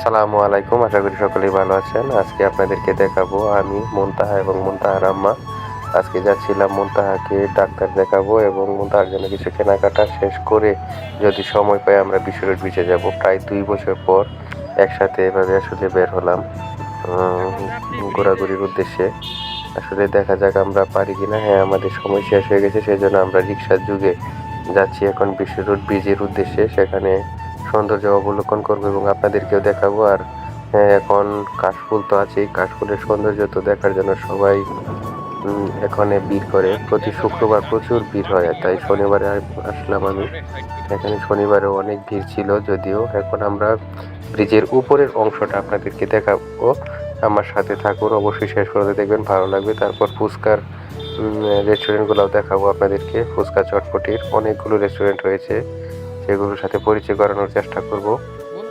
আসসালামু আলাইকুম, আশা করি সকলেই ভালো আছেন। আজকে আপনাদেরকে দেখাবো আমি মুনতাহা এবং মুনতাহার আম্মা। আজকে যাচ্ছিলাম মুনতাহাকে ডাক্তার দেখাবো এবং মুনতাহার জন্য কিছু কেনাকাটা শেষ করে যদি সময় পাই আমরা বিশ্বরোড বিচে যাব। প্রায় দুই বছর পর একসাথে এভাবে আসলে বের হলাম ঘোরাঘুরির উদ্দেশ্যে। আসলে দেখা যাক আমরা পারি কিনা। হ্যাঁ আমাদের সময় শেষ হয়ে গেছে সেই জন্য আমরা রিক্সার যুগে যাচ্ছি এখন বিশ্ব রোড ব্রিজের উদ্দেশ্যে। সেখানে সৌন্দর্য অবলোকন করব এবং আপনাদেরকেও দেখাবো। আর এখন কাশফুল তো আছেই, কাশফুলের সৌন্দর্য তো দেখার জন্য সবাই এখানে ভিড় করে। প্রতি শুক্রবার প্রচুর ভিড় হয় তাই শনিবারে আসলাম আমি। এখানে শনিবারেও অনেক ভিড় ছিল, যদিও এখন আমরা ব্রিজের উপরের অংশটা আপনাদেরকে দেখাবো। আমার সাথে থাকুন, অবশ্যই শেষ পর্যন্ত দেখবেন, ভালো লাগবে। তারপর ফুচকার রেস্টুরেন্টগুলোও দেখাবো আপনাদেরকে, ফুচকা চটপটির। অনেকগুলো রেস্টুরেন্ট রয়েছে। সেগুলোর সাথে পরিচয় করানোর চেষ্টা করব।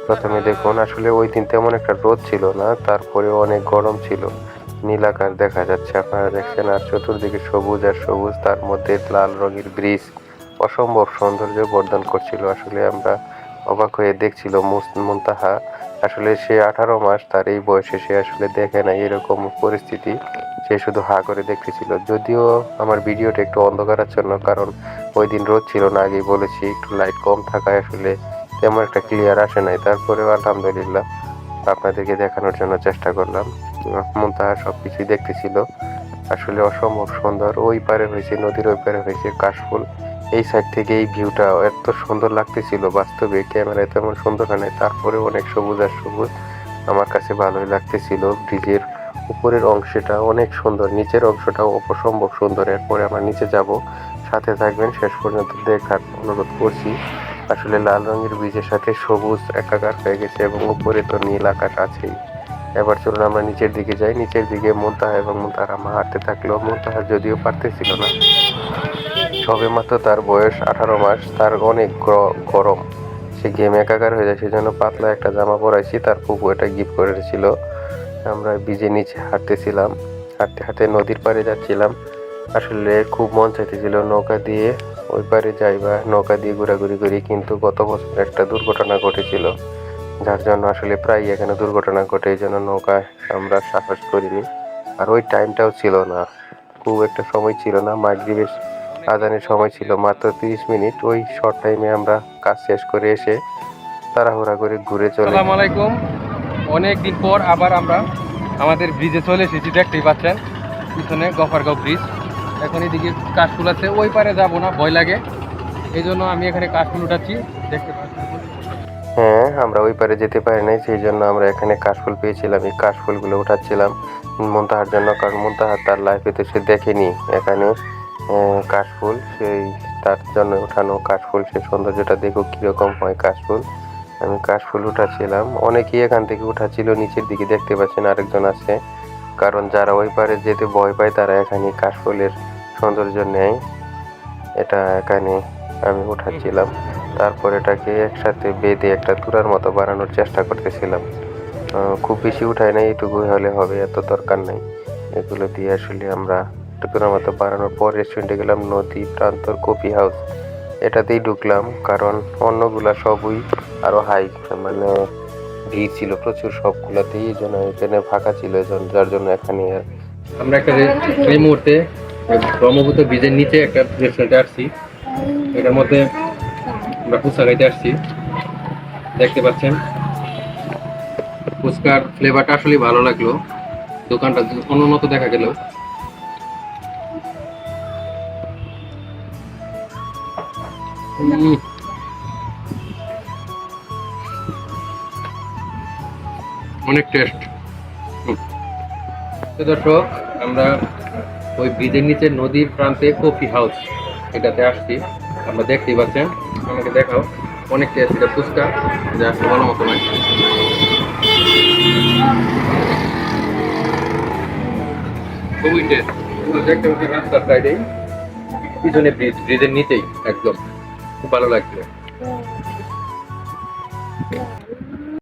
প্রথমে দেখুন, আসলে ওই দিন তেমন একটা রোদ ছিল না, তারপরেও অনেক গরম ছিল। নীল আকাশ দেখা যাচ্ছে, আপনারা দেখছেন, আর চতুর্দিকে সবুজ আর সবুজ, তার মধ্যে লাল রঙের ব্রিজ। অসম্ভব সৌন্দর্য বর্ধন করছিল, আসলে আমরা অবাক হয়ে দেখছিল মুনতাহা। আসলে সে আঠারো মাস, তার এই বয়সে সে আসলে দেখে না এরকম পরিস্থিতি। সে শুধু হা করে দেখতেছিল। যদিও আমার ভিডিওটা একটু অন্ধকারাচ্ছন্ন, কারণ ওই দিন রোদ ছিল না, আগেই বলেছি একটু লাইট কম থাকায় আসলে তেমন একটা ক্লিয়ার আসে নাই। তারপরেও আলহামদুলিল্লাহ আপনাদেরকে দেখানোর জন্য চেষ্টা করলাম। মুনতাহা সব কিছুই দেখতেছিল। আসলে অসম্ভব সুন্দর। ওই পারে হয়েছে, নদীর ওই পারে হয়েছে কাশফুল। এই সাইড থেকে এই ভিউটা এত সুন্দর লাগতেছিল বাস্তবে ক্যামেরায় তেমন সুন্দর হয় তারপরে অনেক সবুজ আর সবুজ। আমার কাছে ভালোই লাগতেছিল। ব্রিজের উপরের অংশটা অনেক সুন্দর, নিচের অংশটাও অসম্ভব সুন্দর। এরপরে আমরা নিচে যাব, সাথে থাকবেন, শেষ পর্যন্ত দেখার অনুরোধ করছি। আসলে লাল রঙের বীজের সাথে সবুজ একাকার হয়ে গেছে এবং উপরে তো নীল আকাশ আছেই। এবার চলুন আমরা নিচের দিকে যাই। নিচের দিকে মুনতাহা এবং মুনতাহার আমা হাঁটতে থাকলেও মুনতাহা যদিও পারতেছিল না, সবে মাত্র তার বয়স আঠারো মাস, তার অনেক গরম। সে গেম একাকার হয়ে যায়, সেজন্য পাতলা একটা জামা পরাইছি, তার ফুপু এটা গিফট করেছিল আমরা বীজের নিচে হাঁটতেছিলাম, হাঁটতে হাঁটতে নদীর পাড়ে যাচ্ছিলাম। আসলে খুব মন চাইতেছিল নৌকা দিয়ে ওই পারে যাই বা নৌকা দিয়ে ঘোরাঘুরি করি, কিন্তু গত বছর একটা দুর্ঘটনা ঘটেছিল, যার জন্য আসলে প্রায় এখানে দুর্ঘটনা ঘটে, এই জন্য নৌকায় আমরা সাহস করিনি। আর ওই টাইমটাও ছিল না, খুব একটা সময় ছিল না, মাগরিবের আজানের সময় ছিল মাত্র তিরিশ মিনিট। ওই শর্ট টাইমে আমরা কাজ শেষ করে এসে তাড়াহুড়া করে ঘুরে চলে অনেক দিন পর আবার আমরা আমাদের ব্রিজে চলে এসেছি, দেখতেই পাচ্ছেন। পিছনে গফারগাঁও ব্রিজ এখন এদিকে কাশফুল আছে, ওই পারে যাব না, ভয় লাগে। এই জন্য আমি এখানে কাশফুল উঠাচ্ছি, দেখতে পাচ্ছেন। হ্যাঁ আমরা ওই পারে যেতে পারি নাই, সেই জন্য আমরা এখানে কাশফুল পেয়েছিলাম, এই কাশফুলগুলো উঠাচ্ছিলাম মুনতাহার জন্য, কারণ মুনতাহার তার লাইফে তো সে দেখেনি। এখানে কাশফুল, সেই তার জন্য ওঠানো কাশফুল, সেই সৌন্দর্যটা দেখো কীরকম হয় কাশফুল। আমি কাশফুল উঠাচ্ছিলাম অনেকেই এখান থেকে উঠাচ্ছিল নিচের দিকে দেখতে পাচ্ছেন আরেকজন আছে। কারণ যারা ওই পারে যেতে ভয় পায়, তারা এখানে কাশফুলের সৌন্দর্য নেয়। এটা এখানে আমি উঠাচ্ছিলাম তারপর এটাকে একসাথে বেঁধে একটা তুরার মতো বানানোর চেষ্টা করতেছিলাম। খুব বেশি উঠায় না এটুকু হলে হবে, এত দরকার নাই। এগুলো দিয়ে আসলে আমরা একটু তুরার মতো বানানোর পর রেস্টুরেন্টে গেলাম, নদী প্রান্তর কফি হাউস এটাতেই ঢুকলাম, কারণ অন্যগুলা সবই আরও হাই মানে ভিড় ছিল প্রচুর সবগুলাতেই, এই জন্য এখানে ফাঁকা ছিল যার জন্য এখানে আর আমরা একটা এই মুহূর্তে ব্রহ্মপুত্র ব্রিজের নিচে একটা রেস্টুরেন্টে আসছি। এটার মধ্যে আমরা ফুচকা খাইতে আসছি। দেখতে পাচ্ছেন? ফুচকার ফ্লেভারটা আসলে ভালো লাগল। দোকানটা অনুন্নত দেখা গেল অনেক টেস্ট। দর্শক, আমরা ওই ব্রিজের নিচে নদীর প্রান্তে কফি হাউস এটাতে আসছি। আমরা দেখতেই পাচ্ছেন, আমাকে দেখাও। অনেক টেস্ট, এটা ফুচকা যা ভালো মতো নয়। খুবই টেস্ট। দেখতে পাচ্ছি রাস্তার সাইডেই পিছনে ব্রিজ, ব্রিজের নিচেই, একদম। খুব ভালো লাগছে